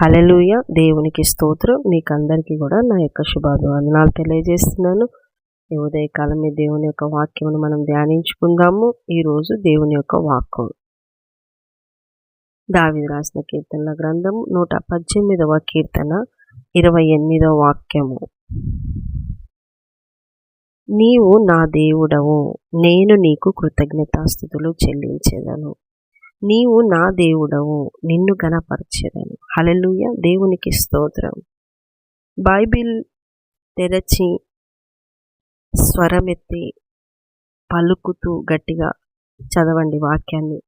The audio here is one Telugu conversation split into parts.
హలలుయ దేవునికి స్తోత్రం. మీకు అందరికీ కూడా నా యొక్క శుభాభివందనాలు తెలియజేస్తున్నాను. ఈ ఉదయకాలం మీ దేవుని యొక్క వాక్యమును మనం ధ్యానించుకుందాము. ఈరోజు దేవుని యొక్క వాక్యం దావి రాసిన కీర్తనల గ్రంథం నూట పద్దెనిమిదవ కీర్తన ఇరవై ఎనిమిదవ వాక్యము. నీవు నా దేవుడవు. నేను నీకు కృతజ్ఞతాస్థుతులు చెల్లించేదను. నీవు నా దేవుడవు నిన్ను గణపరచెదను హలలుయ దేవునికి స్తోత్రం. బైబిల్ తెరచి స్వరమెత్తి పలుకుతూ గట్టిగా చదవండి వాక్యాన్ని.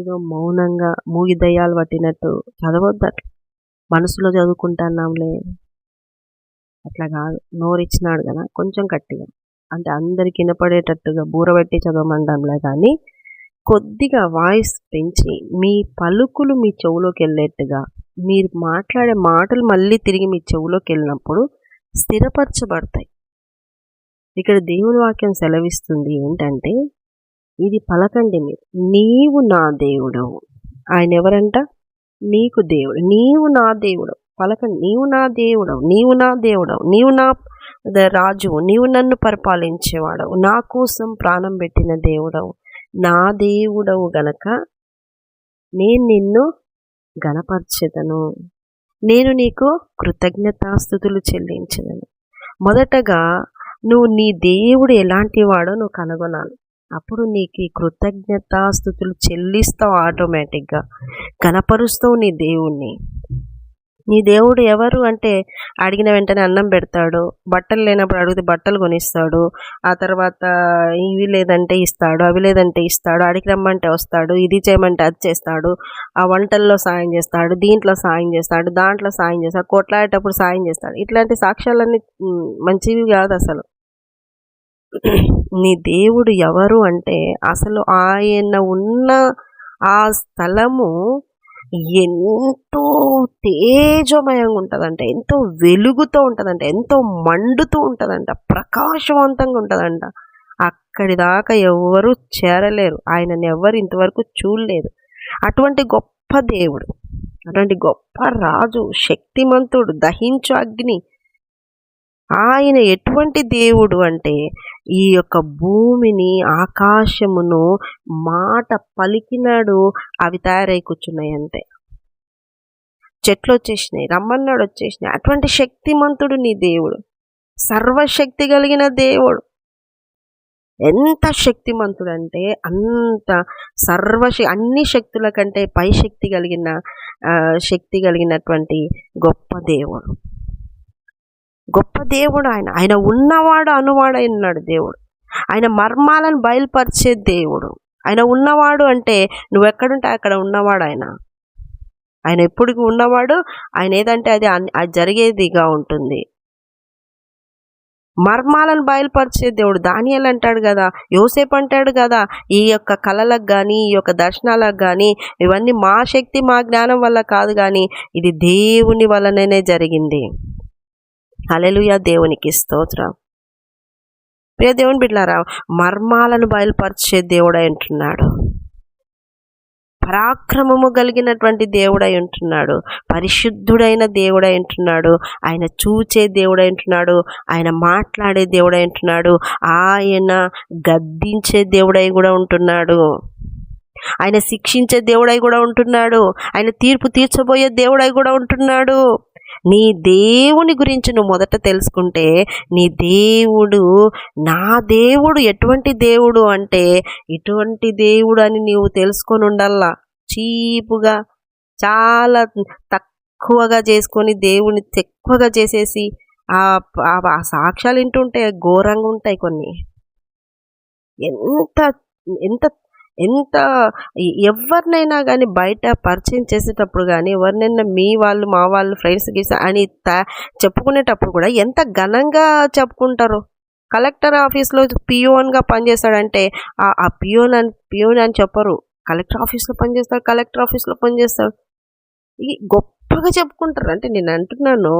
ఏదో మౌనంగా మూగిదయ్యాలు పట్టినట్టు చదవద్దు అట్లా. మనసులో చదువుకుంటున్నాంలే. అట్లా కాదు. నోరిచ్చినాడు కదా. కొంచెం గట్టిగా. అంటే అందరికి వినపడేటట్టుగా బూరబెట్టి చదవమండంలే కానీ కొద్దిగా వాయిస్ పెంచి మీ పలుకులు మీ చెవులోకి వెళ్ళేట్టుగా మీరు మాట్లాడే మాటలు మళ్ళీ తిరిగి మీ చెవులోకి వెళ్ళినప్పుడు స్థిరపరచబడతాయి. ఇక్కడ దేవుని వాక్యం సెలవిస్తుంది ఏంటంటే ఇది పలకండి మీరు. నీవు నా దేవుడవు. ఆయన ఎవరంట? నీకు దేవుడు. నీవు నా దేవుడు పలకండి. నీవు నా దేవుడవు. నీవు నా దేవుడవు. నీవు నా రాజువు. నీవు నన్ను పరిపాలించేవాడవు. నా కోసం ప్రాణం పెట్టిన దేవుడవు. నా దేవుడవు గనక నేను నిన్ను గణపరచెదను. నేను నీకు కృతజ్ఞతాస్థుతులు చెల్లించదను. మొదటగా నువ్వు నీ దేవుడు ఎలాంటి వాడో నువ్వు కనుగొనాలి. అప్పుడు నీకు ఈ కృతజ్ఞతాస్థుతులు చెల్లిస్తావు ఆటోమేటిక్గా. కనపరుస్తావు నీ దేవుణ్ణి. నీ దేవుడు ఎవరు అంటే అడిగిన వెంటనే అన్నం పెడతాడు బట్టలు లేనప్పుడు అడిగితే బట్టలు కొనిస్తాడు ఆ తర్వాత ఇవి లేదంటే ఇస్తాడు అవి లేదంటే ఇస్తాడు అడిగి రమ్మంటే వస్తాడు ఇది చేయమంటే అది చేస్తాడు ఆ వంటల్లో సాయం చేస్తాడు దీంట్లో సాయం చేస్తాడు దాంట్లో సాయం చేస్తాడు కొట్లాడేటప్పుడు సాయం చేస్తాడు. ఇట్లాంటి సాక్ష్యాలన్నీ మంచివి కాదు అసలు. నీ దేవుడు ఎవరు అంటే అసలు ఆయన ఉన్న ఆ స్థలము ఎంతో తేజమయంగా ఉంటుందంట ఎంతో వెలుగుతో ఉంటుందంట ఎంతో మండుతూ ఉంటుందంట ప్రకాశవంతంగా ఉంటుందంట. అక్కడి దాకా ఎవరు చేరలేరు. ఆయనని ఎవరు ఇంతవరకు చూడలేదు. అటువంటి గొప్ప దేవుడు అటువంటి గొప్ప రాజు శక్తిమంతుడు దహించు అగ్ని ఆయన ఎటువంటి దేవుడు అంటే ఈ యొక్క భూమిని ఆకాశమును మాట పలికినాడు అవి తయారై కూర్చున్నాయి అంతే. చెట్లు వచ్చేసినాయి రమ్మన్నాడు వచ్చేసినాయి. అటువంటి శక్తిమంతుడు నీ దేవుడు. సర్వశక్తి కలిగిన దేవుడు. ఎంత శక్తిమంతుడు అంటే అంత సర్వశ అన్ని శక్తుల కంటే పై శక్తి కలిగిన శక్తి కలిగినటువంటి గొప్ప దేవుడు. గొప్ప దేవుడు ఆయన. ఆయన ఉన్నవాడు అనువాడు ఉన్నాడు దేవుడు. ఆయన మర్మాలను బయలుపరిచే దేవుడు. ఆయన ఉన్నవాడు అంటే నువ్వు ఎక్కడుంటే అక్కడ ఉన్నవాడు ఆయన. ఆయన ఎప్పటికి ఉన్నవాడు ఆయన ఏదంటే అది అది జరిగేదిగా ఉంటుంది. మర్మాలను బయలుపరిచే దేవుడు. దానియల్ అంటాడు కదా యోసేపు అంటాడు కదా ఈ యొక్క కళలకు కానీ ఈ యొక్క దర్శనాలకు కానీ ఇవన్నీ మా శక్తి మా జ్ఞానం వల్ల కాదు కానీ ఇది దేవుని వల్లనే జరిగింది. హలెలుయ దేవునికి స్తోత్రం. ప్రియ దేవుని బిడ్డారా మర్మాలను బయలుపరిచే దేవుడై ఉంటున్నాడు. పరాక్రమము కలిగినటువంటి దేవుడై ఉంటున్నాడు. పరిశుద్ధుడైన దేవుడై ఉంటున్నాడు. ఆయన చూచే దేవుడై ఉంటున్నాడు. ఆయన మాట్లాడే దేవుడై ఉంటున్నాడు. ఆయన గద్దించే దేవుడై కూడా ఉంటున్నాడు. ఆయన శిక్షించే దేవుడై కూడా ఉంటున్నాడు. ఆయన తీర్పు తీర్చబోయే దేవుడై కూడా ఉంటున్నాడు. నీ దేవుని గురించి నువ్వు మొదట తెలుసుకుంటే నీ దేవుడు నా దేవుడు ఎటువంటి దేవుడు అంటే ఇటువంటి దేవుడు అని నీవు తెలుసుకొని ఉండాలా? చీపుగా చాలా తక్కువగా చేసుకొని దేవుని ఎక్కువగా చేసేసి ఆ సాక్ష్యాలు వింటుంటే ఘోరంగా ఉంటాయి కొన్ని. ఎంత ఎంత ఎంత ఎవరినైనా కానీ బయట పరిచయం చేసేటప్పుడు కానీ ఎవరినైనా మీ వాళ్ళు మా వాళ్ళు ఫ్రెండ్స్ గీసా అని చెప్పుకునేటప్పుడు కూడా ఎంత ఘనంగా చెప్పుకుంటారు? కలెక్టర్ ఆఫీస్లో పియోన్గా పనిచేస్తాడంటే ఆ పియోన్ అని పియోన్ అని చెప్పరు. కలెక్టర్ ఆఫీస్లో పనిచేస్తాడు కలెక్టర్ ఆఫీస్లో పనిచేస్తాడు ఈ గొప్పగా చెప్పుకుంటారు. అంటే నేను అంటున్నాను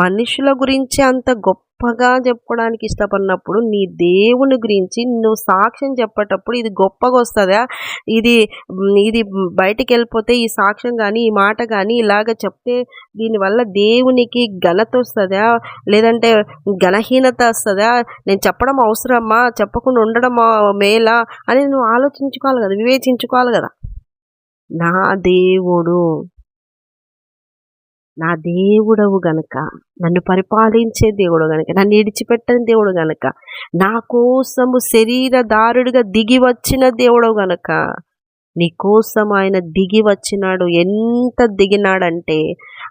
మనుషుల గురించి అంత గొప్ప గొప్పగా చెప్పుకోవడానికి ఇష్టపడినప్పుడు నీ దేవుని గురించి నువ్వు సాక్ష్యం చెప్పేటప్పుడు ఇది గొప్పగా వస్తుందా? ఇది ఇది బయటికి వెళ్ళిపోతే ఈ సాక్ష్యం కానీ ఈ మాట కానీ ఇలాగ చెప్తే దీనివల్ల దేవునికి ఘనత వస్తుందా? లేదంటే ఘనహీనత వస్తుందా? నేను చెప్పడం అవసరమా? చెప్పకుండా ఉండడం మేలా? అని నువ్వు ఆలోచించుకోవాలి కదా వివేచించుకోవాలి కదా. నా దేవుడు నా దేవుడవు గనక నన్ను పరిపాలించే దేవుడు గనక నన్ను ఇడిచిపెట్టని దేవుడు గనక నా కోసము శరీరదారుడిగా దిగి వచ్చిన దేవుడు గనక నీ కోసం ఆయన దిగి వచ్చినాడు. ఎంత దిగినాడంటే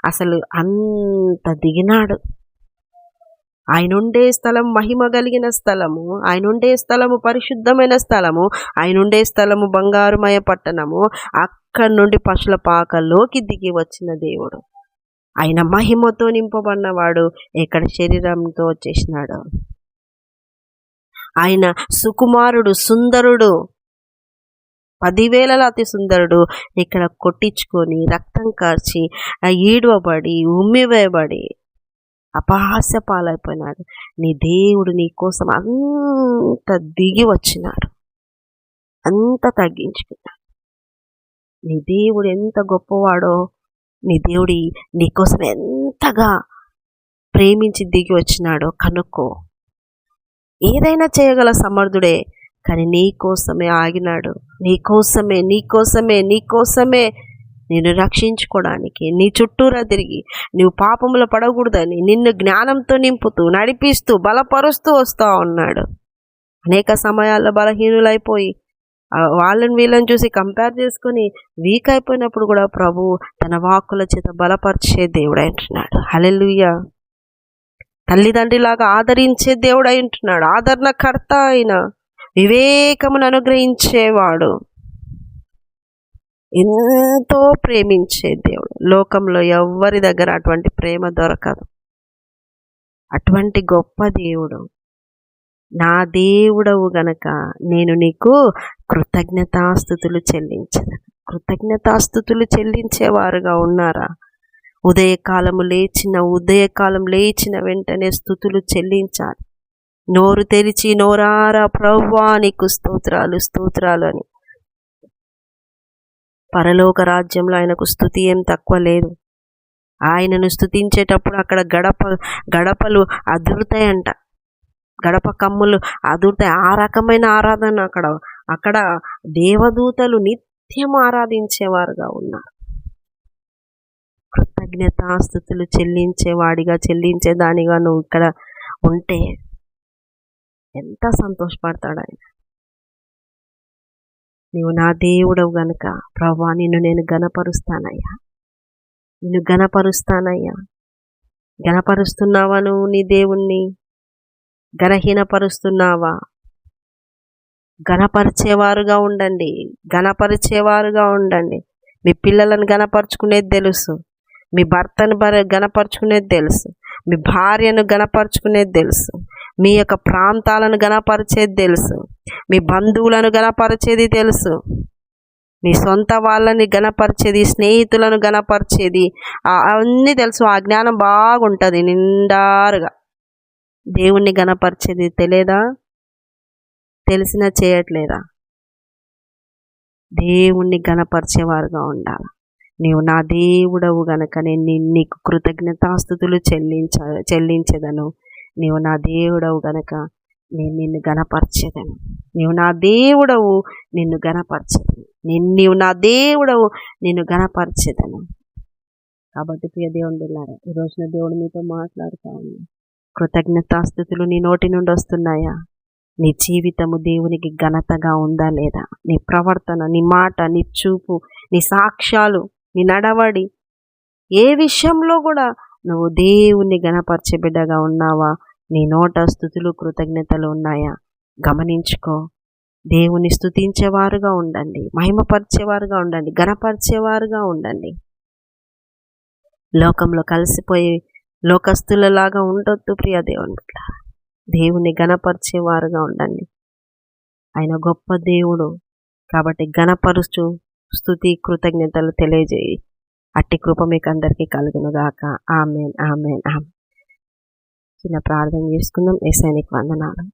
అసలు అంత దిగినాడు. ఆయన ఉండే స్థలం మహిమ కలిగిన స్థలము ఆయన ఉండే స్థలము పరిశుద్ధమైన స్థలము ఆయన ఉండే స్థలము బంగారుమయ పట్టణము అక్కడి నుండి పశుల పాకల్లోకి దిగి వచ్చిన దేవుడు. ఆయన మహిమతో నింపబడినవాడు ఇక్కడ శరీరంతో వచ్చేసినాడు ఆయన సుకుమారుడు సుందరుడు పదివేల అతి సుందరుడు ఇక్కడ కొట్టించుకొని రక్తం కార్చి ఈడవబడి ఉమ్మివేయబడి అపహాస్య పాలైపోయినాడు. నీ దేవుడు నీ కోసం అంత దిగి వచ్చినాడు. అంత తగ్గించుకున్నాడు. నీ దేవుడు ఎంత గొప్పవాడో నీ దేవుడి నీకోసం ఎంతగా ప్రేమించి దిగి వచ్చినాడో కనుక్కో. ఏదైనా చేయగల సమర్థుడే కానీ నీ కోసమే ఆగినాడు. నీ కోసమే నీ కోసమే నీ కోసమే నిన్ను రక్షించుకోవడానికి నీ చుట్టూరా తిరిగి నువ్వు పాపములు పడకూడదని నిన్ను జ్ఞానంతో నింపుతూ నడిపిస్తూ బలపరుస్తూ వస్తూ ఉన్నాడు. అనేక సమయాల్లో బలహీనులైపోయి వాళ్ళని వీళ్ళని చూసి కంపేర్ చేసుకొని వీక్ అయిపోయినప్పుడు కూడా ప్రభు తన వాక్కుల చేత బలపరిచే దేవుడు అంటున్నాడు హలెలుయ తల్లిదండ్రిలాగా ఆదరించే దేవుడు అంటున్నాడు ఆదరణకర్త అయిన వివేకమును అనుగ్రహించేవాడు. ఎంతో ప్రేమించే దేవుడు. లోకంలో ఎవ్వరి దగ్గర అటువంటి ప్రేమ దొరకదు. అటువంటి గొప్ప దేవుడు. నా దేవుడవు గనక నేను నీకు కృతజ్ఞతాస్థుతులు చెల్లించను. కృతజ్ఞతాస్థుతులు చెల్లించేవారుగా ఉన్నారా? ఉదయకాలము లేచిన ఉదయకాలం లేచిన వెంటనే స్థుతులు చెల్లించాలి. నోరు తెరిచి నోరారా ప్రవ్వా నీకు స్తోత్రాలు స్తోత్రాలు అని. పరలోక రాజ్యంలో ఆయనకు స్థుతి ఏం తక్కువ లేదు. ఆయనను స్థుతించేటప్పుడు అక్కడ గడప గడపలు అదురుతాయంట. గడప కమ్ములు. అదురుతాయి ఆ రకమైన ఆరాధన అక్కడ. అక్కడ దేవదూతలు నిత్యం ఆరాధించేవారుగా ఉన్నారు. కృతజ్ఞతాస్థుతులు చెల్లించేవాడిగా చెల్లించేదానిగా నువ్వు ఇక్కడ ఉంటే ఎంత సంతోషపడతాడు ఆయన. నీవు నా దేవుడవు గనుక. ప్రభా నిన్ను నేను గనపరుస్తానయ్యా నిన్ను గనపరుస్తానయ్యా గనపరుస్తున్నావా నువ్వు నీ దేవుణ్ణి? గనహీనపరుస్తున్నావా? గనపరిచేవారుగా ఉండండి. గనపరిచేవారుగా ఉండండి. మీ పిల్లలను గనపరుచుకునేది తెలుసు. మీ భర్తను బర గనపరుచుకునేది తెలుసు. మీ భార్యను గనపరుచుకునేది తెలుసు. మీ యొక్క ప్రాంతాలను గనపరిచేది తెలుసు. మీ బంధువులను గనపరిచేది తెలుసు. మీ సొంత వాళ్ళని గనపరిచేది స్నేహితులను గనపరిచేది. అన్నీ తెలుసు. ఆ జ్ఞానం బాగుంటుంది నిండారుగా. దేవుణ్ణి గనపరిచేది తెలియదా? తెలిసినా చేయట్లేదా? దేవుణ్ణి గనపరిచేవారుగా ఉండాలి? నీవు నా దేవుడవు గనక నేను నీకు కృతజ్ఞతాస్థుతులు చెల్లించ చెల్లించేదను. నీవు నా దేవుడవు గనక నేను నిన్ను గనపరిచేదను నీవు నా దేవుడవు నిన్ను గనపరిచేదను నేను నీవు నా దేవుడవు నిన్ను గనపరిచేదను కాబట్టి ప్రియ దేవుని వెళ్ళారా ఈ రోజున దేవుడు మీతో మాట్లాడుతూ ఉన్నాను కృతజ్ఞతాస్థుతులు నీ నోటి నుండి వస్తున్నాయా? నీ జీవితము దేవునికి ఘనతగా ఉందా లేదా? నీ ప్రవర్తన నీ మాట నీ చూపు నీ సాక్ష్యాలు నీ నడవడి ఏ విషయంలో కూడా నువ్వు దేవుణ్ణి గణపరిచే బిడ్డగా ఉన్నావా? నీ నోట స్థుతులు కృతజ్ఞతలు ఉన్నాయా? గమనించుకో. దేవుని స్థుతించేవారుగా ఉండండి. మహిమపరిచేవారుగా ఉండండి. గణపరిచేవారుగా ఉండండి. లోకంలో కలిసిపోయి లోకస్తులలాగా ఉండొద్దు ప్రియ దేవుని బిడ్డ. దేవుని గణపరిచేవారుగా ఉండండి. ఆయన గొప్ప దేవుడు కాబట్టి గణపరుచు స్థుతి కృతజ్ఞతలు తెలియజేయి. అట్టి కృప మీకు అందరికీ కలుగునుగాక. ఆమెన్ ఆమెన్ ఆమె చిన్న ప్రార్థన చేసుకుందాం. ఏసైనికి వందనాలు.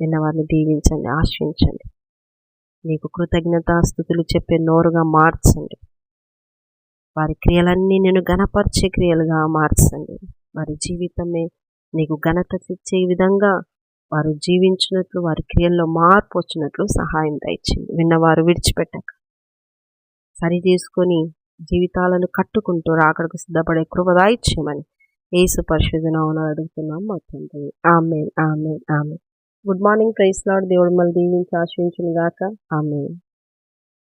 విన్నవారిని దీవించండి ఆశ్రయించండి. నీకు కృతజ్ఞతాస్థుతులు చెప్పే నోరుగా మార్చండి. వారి క్రియలన్నీ నేను గణపరిచే క్రియలుగా మార్చండి. వారి జీవితమే నీకు ఘనత తెచ్చే విధంగా వారు జీవించినట్లు వారి క్రియల్లో మార్పు వచ్చినట్లు సహాయం దయచింది విన్నవారు విడిచిపెట్టక. సరి చేసుకొని జీవితాలను కట్టుకుంటూ రాకడకు సిద్ధపడే కృపదాయిచ్యమని ఏసు పరిశోధన అడుగుతున్నాం మొత్తం ఆమె ఆమె ఆమె గుడ్ మార్నింగ్ ప్రైస్ లాడ్. దేవుడు మళ్ళీ దీవించి ఆశ్రయించును గాక ఆమె